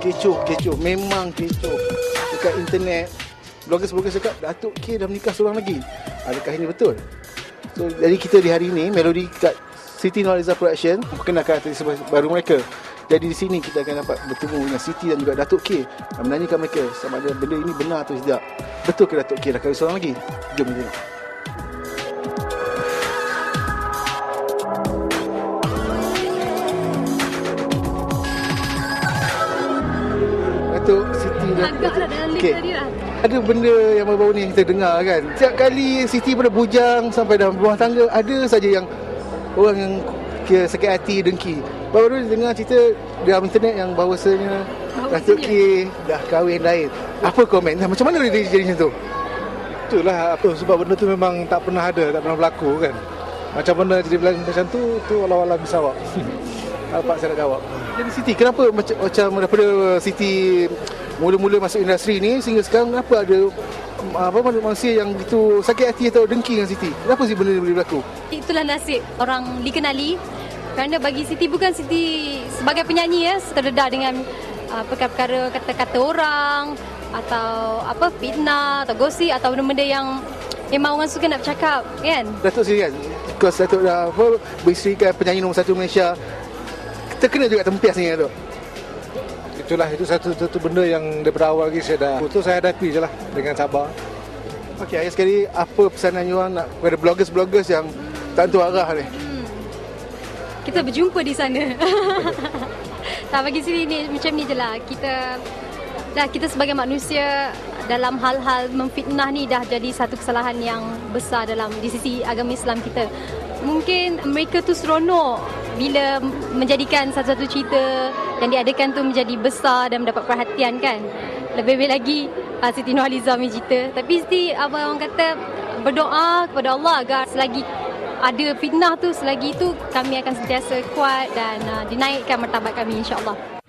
kecoh, kecoh. Memang kecoh. Dekat internet, bloggers-bloggers cakap Datuk K dah menikah seorang lagi. Adakah ini betul? So, jadi kita di hari ini, Melody kat Siti Nurhaliza Production memperkenalkan artis baru mereka. Jadi di sini kita akan dapat bertemu dengan Siti dan juga Datuk K dan menanyakan mereka sama ada benda ini benar atau tidak. Betul ke Datuk K dah kahwin seorang lagi? Jom kita tengok. Dalam lift Okey. tadi lah. Ada benda yang baru-baru ni kita dengar kan Setiap kali Siti pada bujang Sampai dalam rumah tangga Ada saja yang Orang yang kira sakit hati, dengki Baru-baru ni dengar cerita Dalam internet yang bahawasanya Datuk K dah kahwin lain Apa komen? Macam mana dia jadi macam tu? Itulah apa sebab benda tu memang tak pernah ada, tak pernah berlaku kan. Macam mana jadi bilang macam tu, tu Allah-Allah bisa awak. Apa saya nak jawab? Jadi Siti, kenapa macam, macam daripada Siti Mula-mula masuk industri ni Sehingga sekarang Kenapa ada apa manusia yang itu sakit hati atau dengki dengan Siti? Kenapa sih benda ni boleh berlaku? Itulah nasib orang dikenali. Kerana bagi Siti bukan Siti sebagai penyanyi ya, terdedah dengan uh, perkara-perkara kata-kata orang atau apa fitnah atau gosip atau benda-benda yang memang orang suka nak bercakap kan. Datuk sendiri kan Because Datuk dah apa, Beristeri kan penyanyi nombor satu Malaysia Terkena juga tempias ni Datuk Itulah itu satu, satu benda yang daripada awal lagi saya dah itu saya hadapi je lah dengan sabar. Okey, akhir sekali Apa pesanan you orang nak Kepada bloggers-bloggers yang Tak tentu arah ni Kita berjumpa di sana. tak bagi sini ni macam ni je lah. Kita dah kita sebagai manusia dalam hal-hal memfitnah ni dah jadi satu kesalahan yang besar dalam di sisi agama Islam kita. Mungkin mereka tu seronok bila menjadikan satu-satu cerita yang diadakan tu menjadi besar dan mendapat perhatian kan. Lebih-lebih lagi uh, Siti Nurhaliza punya cerita. Tapi Siti apa orang kata berdoa kepada Allah agar selagi ada fitnah tu selagi itu kami akan sentiasa kuat dan uh, dinaikkan martabat kami insya-Allah.